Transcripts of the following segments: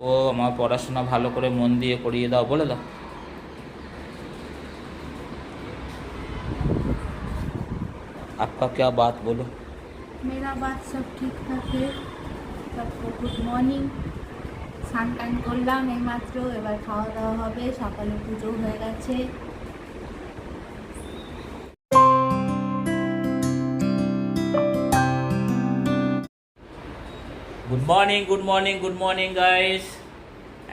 ও আমার পড়াশোনা ভালো করে মন দিয়ে করিয়ে দাও বলে দাও आपका क्या बात बोलो मेरा बात सब ठीक ठाक है सबको গুড মর্নিং স্নান টান করলাম এইমাত্র এবার খাওয়া দাওয়া হবে সকালে পুজো হয়ে গেছে Good morning good morning good morning guys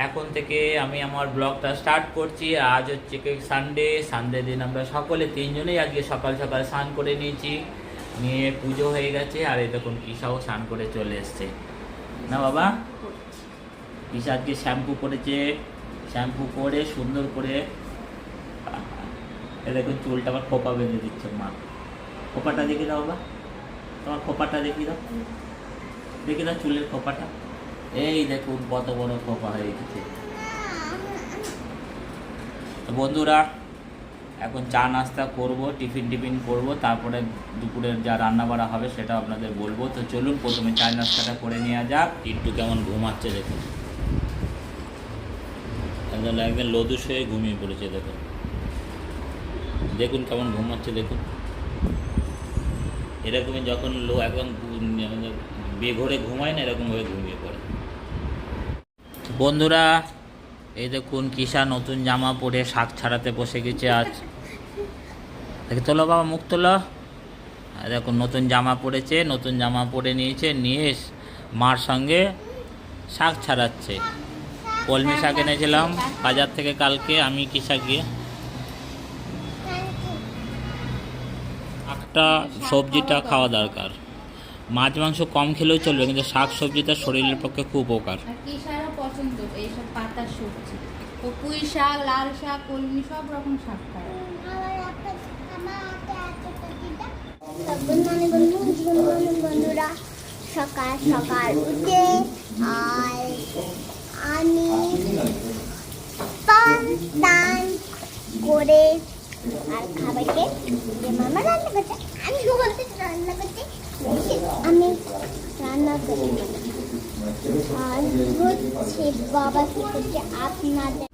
এখন থেকে আমি আমার ব্লগটা স্টার্ট করছি। আজ হচ্ছে কি সানডে সানডে দিন আমরা সকলে তিনজনেই আজকে সকাল সকাল স্নান করে নিয়েছি। নিয়ে পুজো হয়ে গেছে। আর এই দেখুন কিসাও স্নান করে চলে এসছে। না বাবা? কিসা আজকে শ্যাম্পু করেছে। শ্যাম্পু করে, সুন্দর করে। এ দেখুন চুলটা আবার খোপা বেঁধে দিচ্ছে, মা। খোপাটা দেখে দাও বাবা। তোমার খোপাটা দেখিয়ে দাও। দেখি না চুলের খোপাটা। এই দেখুন কত বড় খোপা হয়ে গেছে। বন্ধুরা, এখন চা নাস্তা করব, টিফিন টিফিন করব, তারপরে দুপুরের যা রান্না বাড়া হবে সেটা আপনাদের বলব। তো চলুন, প্রথমে চা নাস্তাটা করে নেওয়া যাক। একটু কেমন ঘুমাচ্ছে দেখুন। একদম একদম লদুস হয়ে ঘুমিয়ে পড়েছে দেখুন দেখুন কেমন ঘুমাচ্ছে, দেখুন। এরকমই যখন লো, একদম বেঘরে ঘুমায় না এরকমভাবে ঘুমিয়ে পড়ে। বন্ধুরা, এই দেখুন কিসা নতুন জামা পরে শাক ছাড়াতে বসে গেছে আজ। দেখে, তোলো বাবা, মুখ তোলো। দেখুন, নতুন জামা পরেছে, নতুন জামা পরে নিয়েছে, নিয়ে মার সঙ্গে শাক ছাড়াচ্ছে। কলমি শাক এনেছিলাম, বাজার থেকে কালকে, আমি কিসা গিয়ে। একটা সবজিটা খাওয়া দরকার। মাছ মাংস কম খেলেও চলবে কিন্তু শাক সবজিটা শরীরের পক্ষে খুব উপকার। কি পছন্দ? এইসব পাতার সবজি। পুঁই শাক লাল শাক কলমি সব রকম শাক খায়। বন্ধুরা সকাল সকাল উঠে আর আমি পান করে আর খাবারকে যে মামা রান্না করছে আমি বলতে রান্না করতে আমি রান্না করি। আর হচ্ছে বাবা আপনাদের?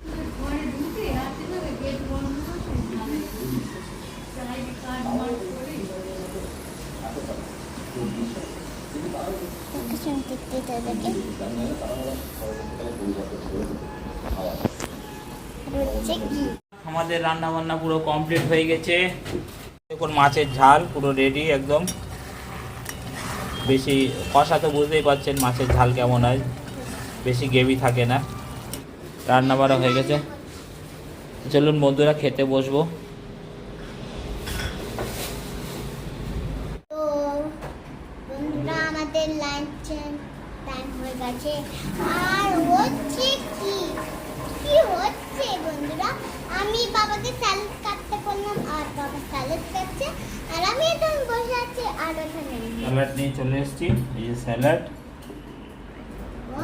আমাদের রান্না বান্না পুরো কমপ্লিট হয়ে গেছে। দেখুন, মাছের ঝাল পুরো রেডি একদম। বেশি কষা তো বুঝতেই পারছেন মাছের ঝাল কেমন হয়। বেশি গ্রেভি থাকে না। রান্না বাড়া হয়ে গেছে। চলুন বন্ধুরা, খেতে বসবো। আমি বাবাকে স্যালাড করলাম আর বাবা স্যালাড কাটছে আর আমি এখন বসে আছি আর ওখানে স্যালাড নিয়ে চলে এসেছি। এই যে স্যালাড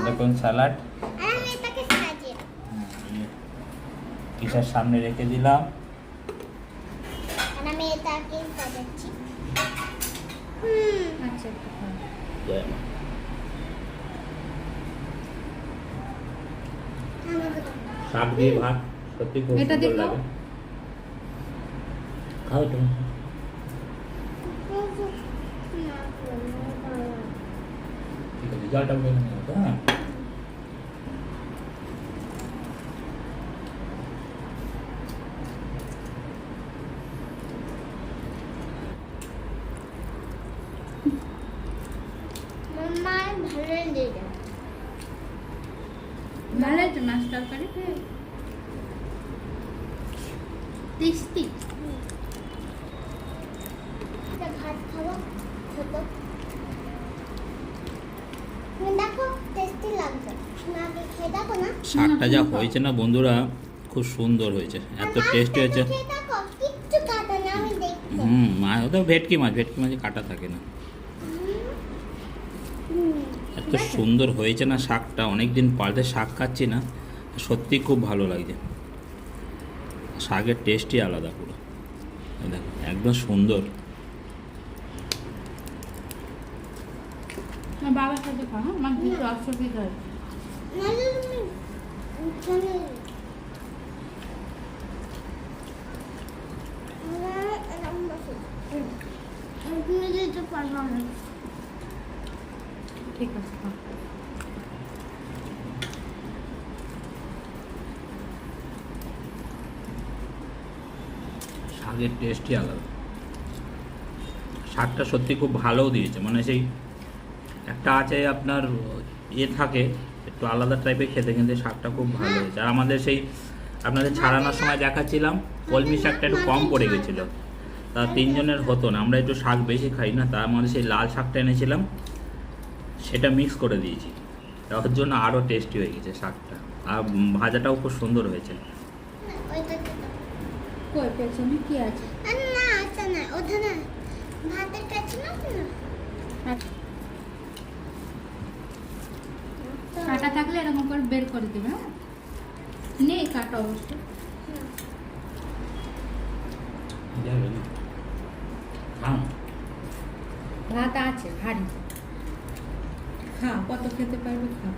দেখুন স্যালাড আমি এটাকে সাজিয়ে কিসার সামনে রেখে দিলাম। আর আমি এটাকে সাজাচ্ছি। হুম। আচ্ছা জয় মা। শাক দিয়ে ভাত সত্যি খুব এটা সুন্দর দেখো। লাগে। খাও তুমি না, না, না। ঠিক আছে জলটা উঠে নিয়ে আসো, হ্যাঁ মাম্মা ভালো লেগে ভালো আছে মাছ তরকারি টেস্টি শাকটা যা হয়েছে না বন্ধুরা, খুব সুন্দর হয়েছে। এত টেস্টি হয়েছে। হুম মাছ ভেটকি মাছ, ভেটকি মাছে কাটা থাকে না। এত সুন্দর হয়েছে না শাকটা অনেক দিন পাল্টে শাক খাচ্ছি না, সত্যি খুব ভালো লাগছে। শাকের টেস্টই আলাদা পুরো। দেখো, একদম সুন্দর। বাবার সাথে খা হ্যাঁ? আমার কিছু অসুবিধা হয় ঠিক আছে শাকের টেস্টই আলাদা। শাকটা সত্যি খুব ভালোও দিয়েছে মানে সেই একটা আছে আপনার ইয়ে থাকে একটু আলাদা টাইপের খেতে কিন্তু শাকটা খুব ভালো হয়েছে। আর আমাদের সেই আপনাদের ছাড়ানোর সময় দেখাচ্ছিলাম কলমি শাকটা একটু কম পড়ে গেছিল। তা তিনজনের হতো না আমরা একটু শাক বেশি খাই না তা আমাদের সেই লাল শাকটা এনেছিলাম সেটা মিক্স করে দিয়েছি। তার জন্য আরও টেস্টি হয়ে গেছে শাকটা আর ভাজাটাও খুব সুন্দর হয়েছে। কি আছে? না আচ্ছা না ওটা না ভাতের কাছে না না আচ্ছা। কাটা থাকলে এরকম করে বের করে দেবে হ্যাঁ? নেই কাটা অবশ্য। খাও ভাত আছে ভারী। খা কত খেতে পারবে খা।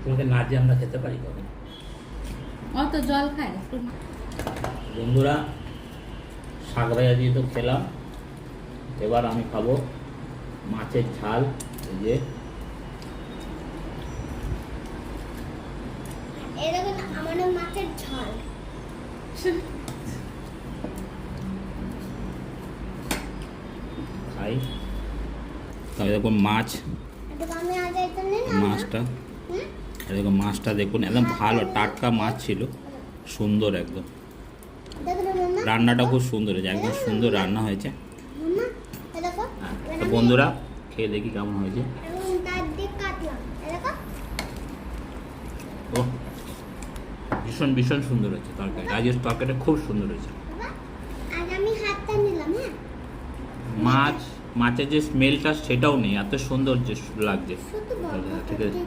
তোমাকে না দিয়ে আমরা খেতে পারি কখন অত জল খায় একটু। বন্ধুরা শাক ভাজা দিয়ে তো খেলাম। এবার আমি খাব মাছের ঝাল এই যে এরকম আমাদের মাছের ঝাল খাই তবে দেখুন মাছ। মাছটা? দেখুন মাছটা দেখুন একদম ভালো টাটকা মাছ ছিল। সুন্দর একদম। রান্নাটা খুব সুন্দর হয়েছে একদম সুন্দর রান্না হয়েছে। হ্যাঁ, বন্ধুরা খেয়ে দেখি কেমন হয়েছে এরকম তার দিয়ে কাটলাম এ দেখো ও ভীষণ ভীষণ সুন্দর হয়েছে তরকারি রাজেশ তরকারিটা খুব সুন্দর হয়েছে। হ্যাঁ? মাছ মাছের যে স্মেলটা সেটাও নেই এত সুন্দর যে লাগছে। হ্যাঁ, ঠিক আছে।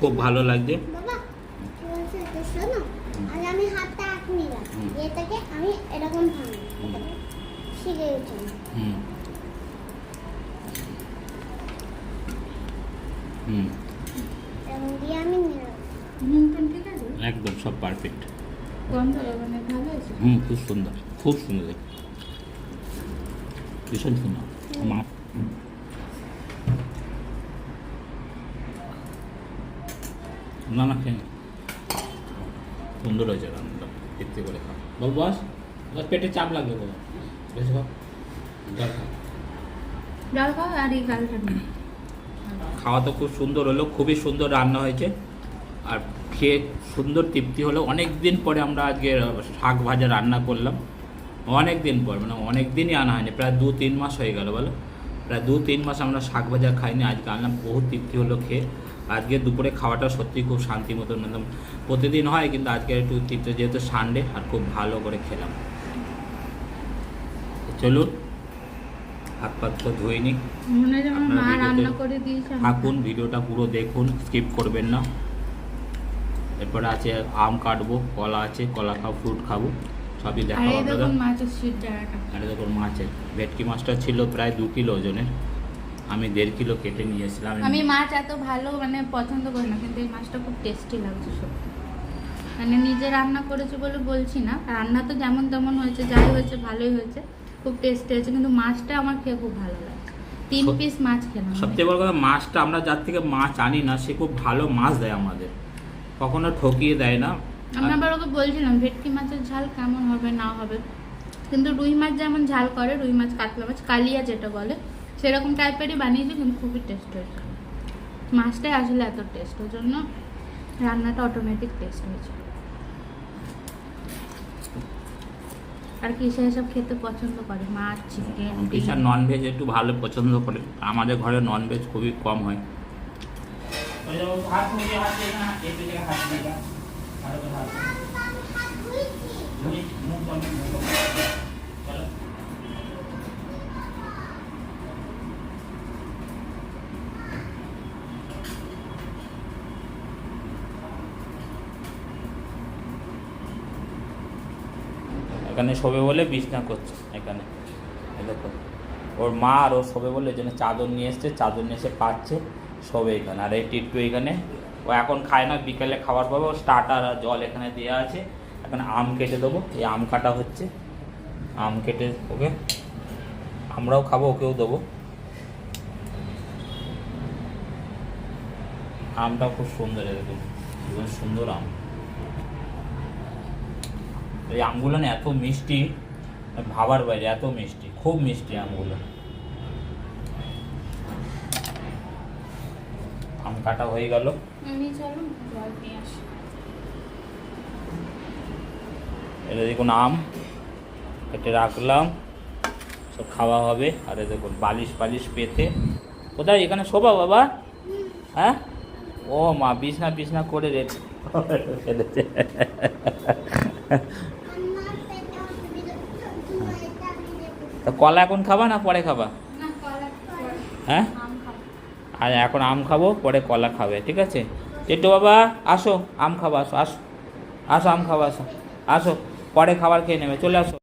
খুব ভালো লাগছে। বাবা কি বলছে তো শোনো? আজ আমি হাতটা আঁক নিলাম। হুম। এটাকে আমি এরকম ভাঙি শিখে গেছি হুম। হুম এরকম দিয়ে আমি নিলাম নুন টুন ঠিক আছে একদম সব পারফেক্ট হুম খুব সুন্দর খুব সুন্দর ভীষণ সুন্দর মা। না না খেয়ে সুন্দর হয়েছে রান্নাটা তৃপ্তি করে খাও। বল বস বস পেটে চাপ লাগবে বলো। বেশ খাও জল খাও জল খাও আর এই খাওয়া তো খুব সুন্দর হলো খুবই সুন্দর রান্না হয়েছে। আর খেয়ে সুন্দর তৃপ্তি হলো। অনেক দিন পরে আমরা আজকে শাক ভাজা রান্না করলাম। অনেক দিন পর মানে অনেক দিনই আনা হয়নি প্রায় দু তিন মাস হয়ে গেল বলো। প্রায় দু তিন মাস আমরা শাক ভাজা খাইনি আজকে আনলাম বহু তৃপ্তি হলো খেয়ে। আজকে দুপুরে খাওয়াটা সত্যি খুব শান্তি মতন একদম প্রতিদিন হয় কিন্তু আজকে একটু তৃপ্তি যেহেতু সানডে আর খুব ভালো করে খেলাম। চলুন হাত পাত তো মনে দিয়েছে আমি থাকুন ভিডিওটা পুরো দেখুন স্কিপ করবেন না। এরপরে আছে আম কাটবো কলা আছে কলা খাব ফ্রুট খাব সবই দেখাবো আপনাদের। দেখুন মাছের সিদ্ধাটা আর এই দেখুন মাছের। ভেটকি মাছটা ছিল প্রায় দু কিলো ওজনের। আমি দেড় কিলো কেটে নিয়ে এসেছিলাম আমি মাছ এত ভালো মানে পছন্দ করি না কিন্তু এই মাছটা খুব টেস্টি লাগছে সত্যি। মানে নিজে রান্না করেছি বলে বলছি না রান্না তো যেমন তেমন হয়েছে যাই হয়েছে ভালোই হয়েছে খুব টেস্টি হয়েছে কিন্তু মাছটা আমার খেয়ে খুব ভালো লাগছে। তিন পিস মাছ খেলাম। সবথেকে বড় কথা মাছটা আমরা যার থেকে মাছ আনি না সে খুব ভালো মাছ দেয় আমাদের। কখনো ঠকিয়ে দেয় না। আমি আবার ওকে বলছিলাম ভেটকি মাছের ঝাল কেমন হবে না হবে? কিন্তু রুই মাছ যেমন ঝাল করে রুই মাছ কাতলা মাছ কালিয়া যেটা বলে সেরকম টাইপেরই বানিয়েছে কিন্তু খুবই টেস্ট হয়েছে। মাছটাই আসলে এত টেস্ট ওই জন্য রান্নাটা অটোমেটিক টেস্ট হয়েছে। আর কিসে এসব খেতে পছন্দ করে? মাছ চিকেন বিশাল ননভেজ একটু ভালো পছন্দ করে। আমাদের ঘরে ননভেজ খুবই কম হয়। এখানে শোবে বলে বিছনা করছে, এখানে। দেখো। ওর মা আর ও শোবে বলে জন্য চাদর নিয়ে এসছে, চাদর নিয়ে এসে পাচ্ছে। শোবে এখানে, আর এই টিট্টু এখানে, ও এখন খায় না, বিকেলে খাবার পাবে, ও স্টার্টার আর জল এখানে দেওয়া আছে। এখন আম কেটে দেবো, এই আম কাটা হচ্ছে। আম কেটে, ওকে? আমরাও খাব, ওকেও দেবো। আমটা খুব সুন্দর এরকম সুন্দর আম। এই আমগুলো না এত মিষ্টি, ভাবার বাইরে, এত মিষ্টি, খুব মিষ্টি আমগুলো। কাটা হয়ে গেল। এটা দেখুন আম কেটে রাখলাম সব খাওয়া হবে। আর এই দেখুন বালিশ পালিশ পেতে। কোথায়? এখানে শোভা বাবা। হ্যাঁ? ও মা বিছনা বিছনা করে রেখে ফেলেছে। তা কলা এখন খাবা না পরে খাবা। হ্যাঁ? আর এখন আম খাব, পরে কলা খাবে, ঠিক আছে? টেটু বাবা, আসো, আম খাব, আসো আসো আসো, আম খাব, আসো আসো, পরে খাবার খেয়ে নেবে, চলে আসো।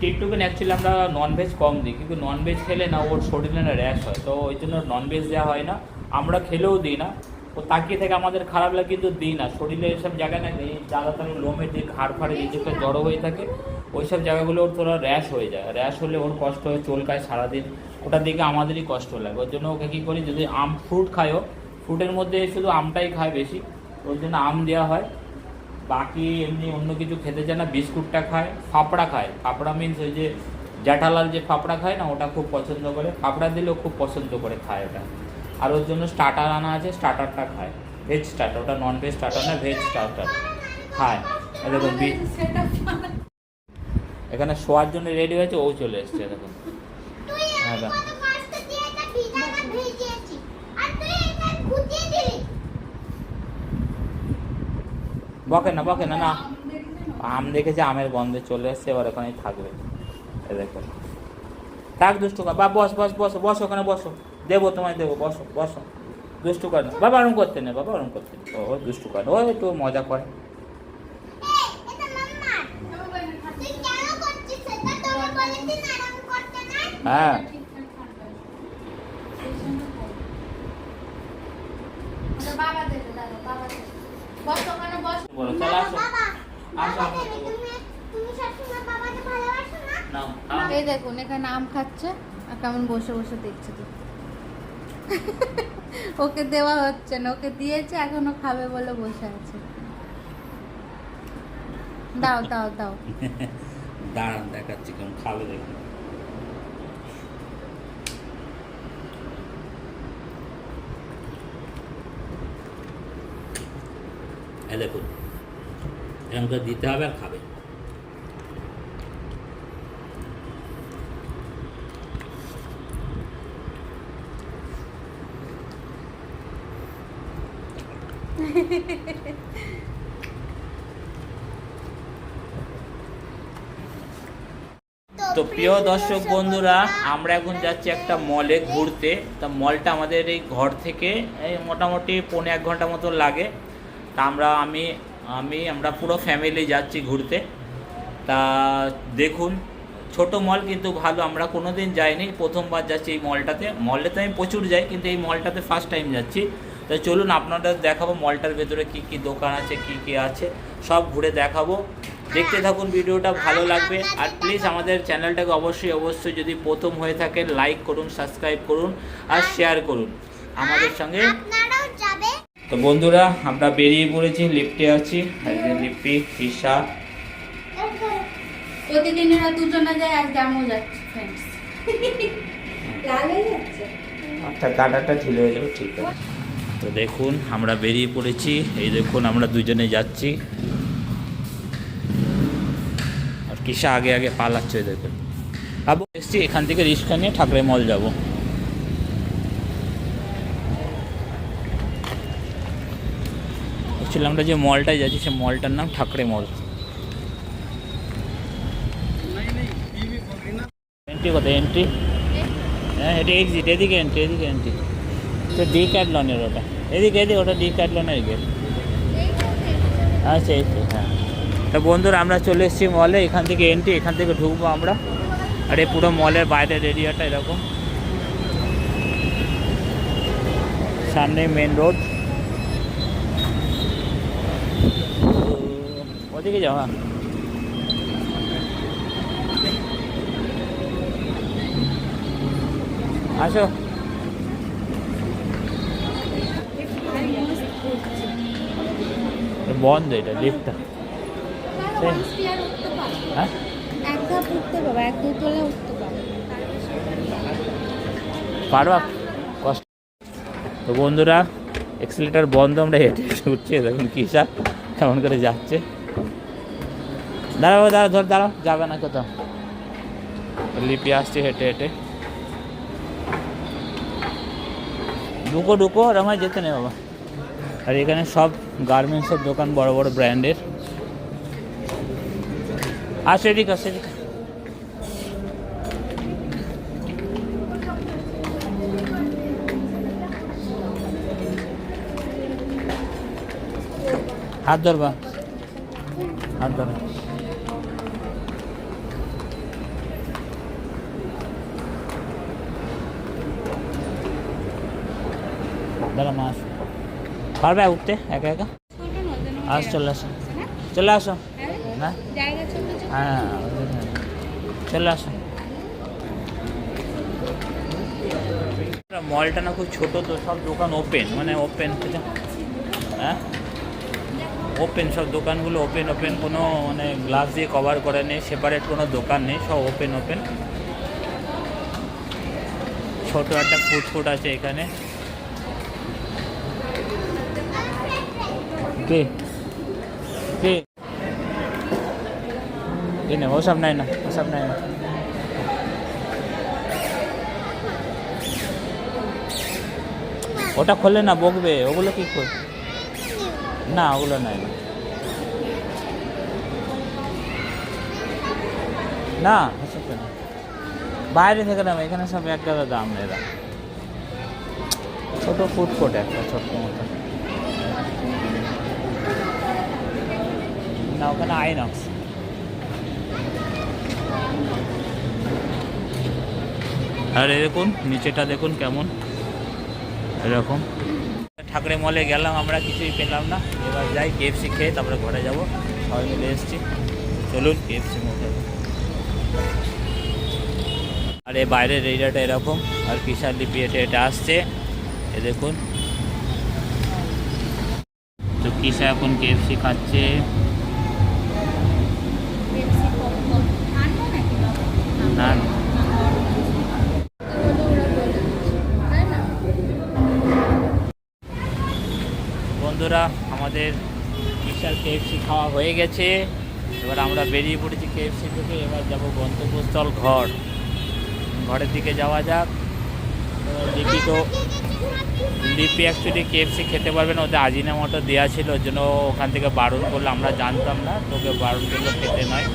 টিকটুকে অ্যাকচুয়ালি আমরা ননভেজ কম দিই, কিন্তু ননভেজ খেলে না, ওর শরীরে না র্যাশ হয়, তো ওই জন্য ননভেজ দেওয়া হয় না, আমরা খেলেও দিই না, ও তাকিয়ে থেকে আমাদের খারাপ লাগে, কিন্তু দিই না, শরীরে এসব জায়গায় না, এই জ্বালাতন লোমের যে ঘাড় ফাড়ে নিজেকে জড়ো হয়ে থাকে ওই সব জায়গাগুলো ওর তোরা র্যাশ হয়ে যায় র্যাশ হলে ওর কষ্ট হয়, চুলকায় সারাদিন ওটা দেখে আমাদেরই কষ্ট লাগে। ওর জন্য ওকে কী করি যদি আম ফ্রুট খায়ও ফ্রুটের মধ্যে শুধু আমটাই খায় বেশি ওর জন্য আম দেওয়া হয়। বাকি এমনি অন্য কিছু খেতে চায় না বিস্কুটটা খায় ফাপড়া খায়। ফাপড়া মিনস ওই যে জ্যাঠালাল যে ফাপড়া খায় না ওটা খুব পছন্দ করে। ফাপড়া দিলেও খুব পছন্দ করে খায় ওটা। আর ওর জন্য স্টার্টার আনা আছে স্টার্টারটা খায়। ভেজ স্টার্টার ওটা নন ভেজ স্টার্টার না ভেজ স্টার্টার খায়। দেখুন এখানে শোয়ার জন্য রেডি হয়েছে ও চলে এসছে দেখুন। হ্যাঁ, দিলি। বকে না বকে না না। আম দেখেছে আমের গন্ধে চলে এসছে এবার ওখানেই থাকবে। এ দেখুন থাক দুষ্টু কর। বা বস বস বসো বসো ওখানে বসো। দেবো তোমায় দেবো। বসো বসো। দুষ্টু কর না। বাবা ওরম করতে নেই বাবা ওরম করতে নেই ও দুষ্টু করে। ও একটু মজা করে। এই এটা মাম্মা তুই কেন করছিস সেটা তোকে বলেছি না এরকম করতে না হ্যাঁ বাবা দেবে দাদা বাবা দেবে। বস ওখানে বস। বলো চল আসো। আসো। এই দেখুন এখানে আম খাচ্ছে আর কেমন বসে বসে দেখছে তো। ওকে দেওয়া হচ্ছে না ওকে দিয়েছে এখনও খাবে বলে বসে আছে। দাও দাও দাও। দাঁড়ান দেখাচ্ছি কেমন খাবে দেখুন। এই দেখুন এরকম করে দিতে হবে আর খাবে। তো প্রিয় দর্শক বন্ধুরা, আমরা এখন যাচ্ছি একটা মলে ঘুরতে। তা মলটা আমাদের এই ঘর থেকে, এই মোটামুটি পৌনে এক ঘণ্টা মতো লাগে। তা আমরা, আমি আমি, আমরা পুরো ফ্যামিলি যাচ্ছি ঘুরতে। তা দেখুন, ছোট মল কিন্তু ভালো, আমরা কোনো দিন যাইনি। প্রথমবার যাচ্ছি এই মলটাতে মলে তো আমি প্রচুর যাই, কিন্তু এই মলটাতে ফার্স্ট টাইম যাচ্ছি। তো চলুন আপনারা দেখাবো মলটার ভেতরে কি কি দোকান আছে, কি কি আছে। সব ঘুরে দেখাবো। দেখতে থাকুন, ভিডিওটা ভালো লাগবে। আর প্লিজ আমাদের চ্যানেলটাকে অবশ্যই অবশ্যই যদি প্রথম হয়ে থাকে লাইক করুন সাবস্ক্রাইব করুন, আর শেয়ার করুন। আমাদের সঙ্গে তো বন্ধুরা আমরা বেরিয়ে পড়েছি লিফটে আছি। এই যে লিপি ঈশা প্রতিদিন এরা দুজনে যায় আজকে আমিও যাচ্ছি ফ্রেন্ডস লাল হয়ে যাচ্ছে। আচ্ছা গাডাটা ঢিলে হয়ে যাবে ঠিক আছে। তো দেখুন আমরা বেরিয়ে পড়েছি। এই দেখুন আমরা দুজনে যাচ্ছি। আর কিসা আগে আগে পালাচ্ছে দেখুন। আবু এসছি এখান থেকে রিক্সা নিয়ে ঠাকুরের মল যাব। অ্যাকচুয়ালি আমরা যে মলটায় যাচ্ছি সে মলটার নাম ঠাকুরে মল। এন্ট্রি কোথায়? এন্ট্রি হ্যাঁ এটা এদিকে এন্ট্রি এদিকে এন্ট্রি তো ডি ক্যাটলনের ওটা। এদিকে এদিকে, ওটা ডি ক্যাটলনের গেট আচ্ছা হ্যাঁ। তো বন্ধুরা, আমরা চলে এসেছি মলে এখান থেকে এন্ট্রি এখান থেকে ঢুকবো আমরা। আর এই পুরো মলের বাইরের এরিয়াটা এরকম। সামনে মেন রোড ওদিকে যাও হ্যাঁ। আসো। বন্ধ এটা লিফটটা হ্যাঁ? পারবে কষ্ট। তো বন্ধুরা এক্সিলেটার বন্ধ আমরা হেঁটে উঠছি। দেখুন কিসা কেমন করে যাচ্ছে। দাঁড়াবো দাঁড়া ধর দাঁড়াও যাবে না কোথাও। লিপি আসছে হেঁটে হেঁটে। ঢুকো ঢুকো রমায় যেতে নেই বাবা। আর এখানে সব গার্মেন্টসের দোকান বড় বড় ব্র্যান্ডের আসে এদিকে আসে এদিকে। হাত ধরবা হাত ধর। দাঁড়া মাস পারবে উঠতে? একা একা? আস, চলে আসো? চলে আসো। হ্যাঁ? চলে আসো। মলটা না খুব ছোট তো, সব দোকান ওপেন মানে ওপেন হ্যাঁ? ওপেন সব দোকানগুলো ওপেন ওপেন কোনো মানে গ্লাস দিয়ে কভার করে নেই সেপারেট কোনো দোকান নেই, সব ওপেন ওপেন ছোট একটা ফুড আছে এখানে। কে কে এই না ওসব নাই না ওসব নাই না ওটা খোলে না বকবে ওগুলো কি খোল না ওগুলো নাই না না ওসব কেন বাইরে থেকে দাম এখানে সব এক গাদা দাম এরা ছোট ফুড কোর্ট একটা ছোট্ট মতো। না, ওখানে আইনক্স আর দেখুন, নিচেটা দেখুন কেমন। এরকম। ঠাকুরে মলে গেলাম, আমরা কিছুই পেলাম না। এবার যাই কেএফসি খেয়ে, তারপরে ঘরে যাব। সবাই মিলে এসেছি। চলুন কেএফসি মধ্যে আর এই বাইরের এরিয়াটা এরকম, আর কিষার লিপি এটা এটা আসছে। দেখুন। তো কিসা এখন কেএফসি খাচ্ছে? বন্ধুরা, আমাদের বিশাল কেএফসি খাওয়া হয়ে গেছে। এবার আমরা বেরিয়ে পড়েছি কেএফসি থেকে। এবার যাব গন্তব্যস্থল ঘর। ঘরের দিকে যাওয়া যাক। লিপি তো লিপি অ্যাকচুয়ালি কেএফসি খেতে পারবে না, ওদের আজিনা মতো দেওয়া ছিল, ওর জন্য ওখান থেকে বারণ করল, আমরা জানতাম না তোকে বারণ করল, খেতে নয়।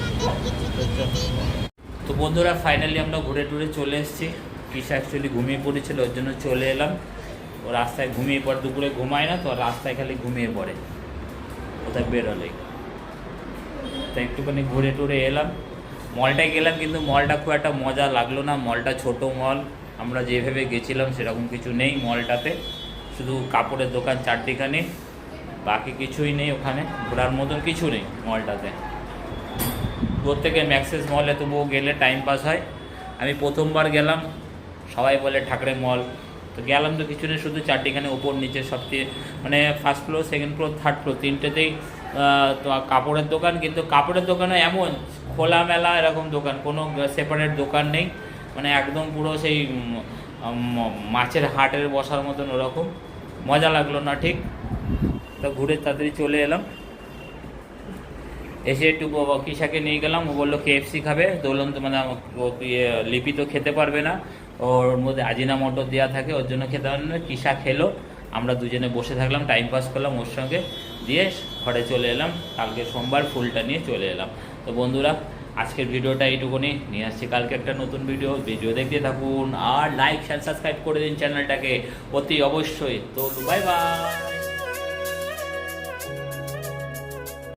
তো বন্ধুরা ফাইনালি আমরা ঘুরে টুরে চলে এসেছি। কিসা অ্যাকচুয়ালি ঘুমিয়ে পড়েছিল, ওর জন্য চলে এলাম। ও রাস্তায় ঘুমিয়ে পড়ে, দুপুরে ঘুমায় না, তো রাস্তায় খালি ঘুমিয়ে পড়ে। কোথায় বেরোলে। তো একটুখানি ঘুরে টুরে এলাম। মলটায় গেলাম, কিন্তু মলটা খুব একটা মজা লাগল না। মলটা ছোট মল আমরা যেভাবে গেছিলাম, সেরকম কিছু নেই মলটাতে। শুধু কাপড়ের দোকান চারটিখানি বাকি কিছুই নেই ওখানে। ঘোরার মতন কিছু নেই মলটাতে। প্রত্যেকে ম্যাক্সেস মলে তবুও গেলে টাইম পাস হয়। আমি প্রথমবার গেলাম, সবাই বলে ঠাকরে মল। তো গেলাম তো কিছু নেই, শুধু চারটিখানে ওপর নিচে সবচেয়ে মানে first floor second floor third floor তিনটেতেই তো কাপড়ের দোকান। কিন্তু কাপড়ের দোকানে এমন খোলামেলা এরকম দোকান, কোনো সেপারেট দোকান নেই। মানে একদম পুরো সেই মাছের হাটের বসার মতন ওরকম। মজা লাগল না ঠিক। তো ঘুরে তাড়াতাড়ি চলে এলাম। এসে একটু কিসাকে নিয়ে গেলাম। ও বলল কেএফসি খাবে? তো তো মানে ইয়ে, লিপি তো খেতে পারবে না। ওর মধ্যে আজিনা মটর দেওয়া থাকে ওর জন্য খেতে পারবে না। কিসা খেলো। আমরা দুজনে বসে থাকলাম টাইম পাস করলাম ওর সঙ্গে। দিয়ে ঘরে চলে এলাম। কালকে সোমবার ফুলটা নিয়ে চলে এলাম। তো বন্ধুরা আজকের ভিডিওটা এইটুকুনি। নিয়ে আসছি কালকে একটা নতুন ভিডিও। ভিডিও দেখতে থাকুন আর লাইক শেয়ার সাবস্ক্রাইব করে দিন চ্যানেলটাকে অতি অবশ্যই। তো বাই বাই